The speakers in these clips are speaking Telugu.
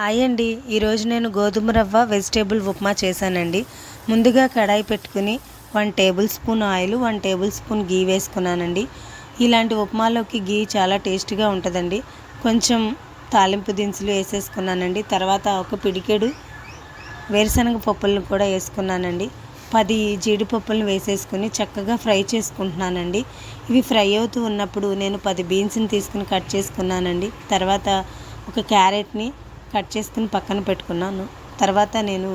హాయ్ అండి. ఈరోజు నేను గోధుమ రవ్వ వెజిటేబుల్ ఉప్మా చేశానండి. ముందుగా కడాయి పెట్టుకుని one tablespoon oil one tablespoon ghee వేసుకున్నానండి. ఇలాంటి ఉప్మాలోకి గీ చాలా టేస్టీగా ఉంటుందండి. కొంచెం తాలింపు దినుసులు వేసేసుకున్నానండి. తర్వాత ఒక పిడికెడు వేరుశనగ పప్పులను కూడా వేసుకున్నానండి. పది జీడిపప్పులను వేసేసుకుని చక్కగా ఫ్రై చేసుకుంటున్నానండి. ఇవి ఫ్రై అవుతూ ఉన్నప్పుడు నేను పది బీన్స్ని తీసుకుని కట్ చేసుకున్నానండి. తర్వాత ఒక క్యారెట్ని కట్ చేసుకుని పక్కన పెట్టుకున్నాను. తర్వాత నేను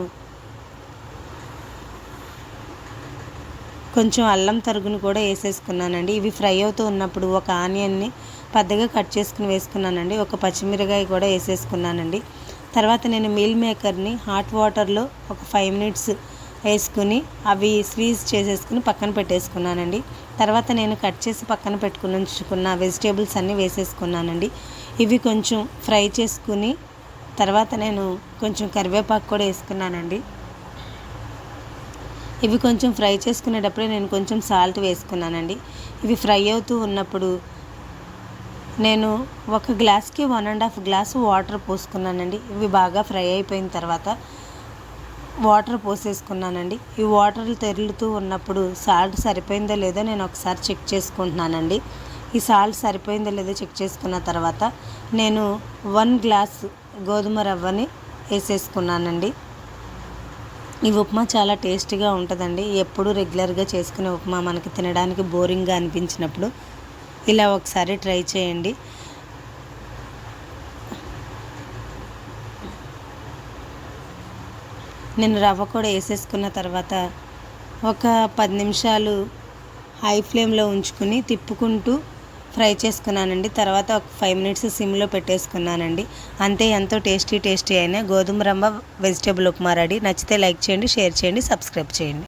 కొంచెం అల్లం తరుగును కూడా వేసేసుకున్నానండి. ఇవి ఫ్రై అవుతూ ఉన్నప్పుడు ఒక ఆనియన్ని పెద్దగా కట్ చేసుకుని వేసుకున్నానండి. ఒక పచ్చిమిరకాయ కూడా వేసేసుకున్నానండి. తర్వాత నేను మీల్ మేకర్ని హాట్ వాటర్లో ఒక ఫైవ్ మినిట్స్ వేసుకుని అవి స్వీజ్ చేసేసుకుని పక్కన పెట్టేసుకున్నానండి. తర్వాత నేను కట్ చేసి పక్కన పెట్టుకుని ఉంచుకున్న వెజిటేబుల్స్ అన్నీ వేసేసుకున్నానండి. ఇవి కొంచెం ఫ్రై చేసుకుని తర్వాత నేను కొంచెం కరివేపాకు కూడా వేసుకున్నానండి. ఇవి కొంచెం ఫ్రై చేసుకునేటప్పుడే నేను కొంచెం సాల్ట్ వేసుకున్నానండి. ఇవి ఫ్రై అవుతూ ఉన్నప్పుడు నేను ఒక గ్లాస్కి one and half glass water పోసుకున్నానండి. ఇవి బాగా ఫ్రై అయిపోయిన తర్వాత వాటర్ పోసేసుకున్నానండి. ఈ వాటర్ తెరులుతూ ఉన్నప్పుడు సాల్ట్ సరిపోయిందో లేదో నేను ఒకసారి చెక్ చేసుకుంటున్నానండి. ఈ సాల్ట్ సరిపోయిందో లేదో చెక్ చేసుకున్న తర్వాత నేను వన్ గ్లాస్ గోధుమ రవ్వని వేసేసుకున్నానండి. ఈ ఉప్మా చాలా టేస్టీగా ఉంటుందండి. ఎప్పుడు రెగ్యులర్గా చేసుకునే ఉప్మా మనకి తినడానికి బోరింగ్గా అనిపించినప్పుడు ఇలా ఒకసారి ట్రై చేయండి. నేను రవ్వ కూడా వేసేసుకున్న తర్వాత ఒక పది నిమిషాలు హై ఫ్లేమ్లో ఉంచుకుని తిప్పుకుంటూ ఫ్రై చేసుకున్నానండి. తర్వాత ఒక ఫైవ్ మినిట్స్ సిమ్లో పెట్టేసుకున్నానండి. అంతే ఎంతో టేస్టీ టేస్టీ అయిన గోధుమ రవ్వ వెజిటేబుల్ ఉప్మా రెడీ. నచ్చితే లైక్ చేయండి షేర్ చేయండి సబ్స్క్రైబ్ చేయండి.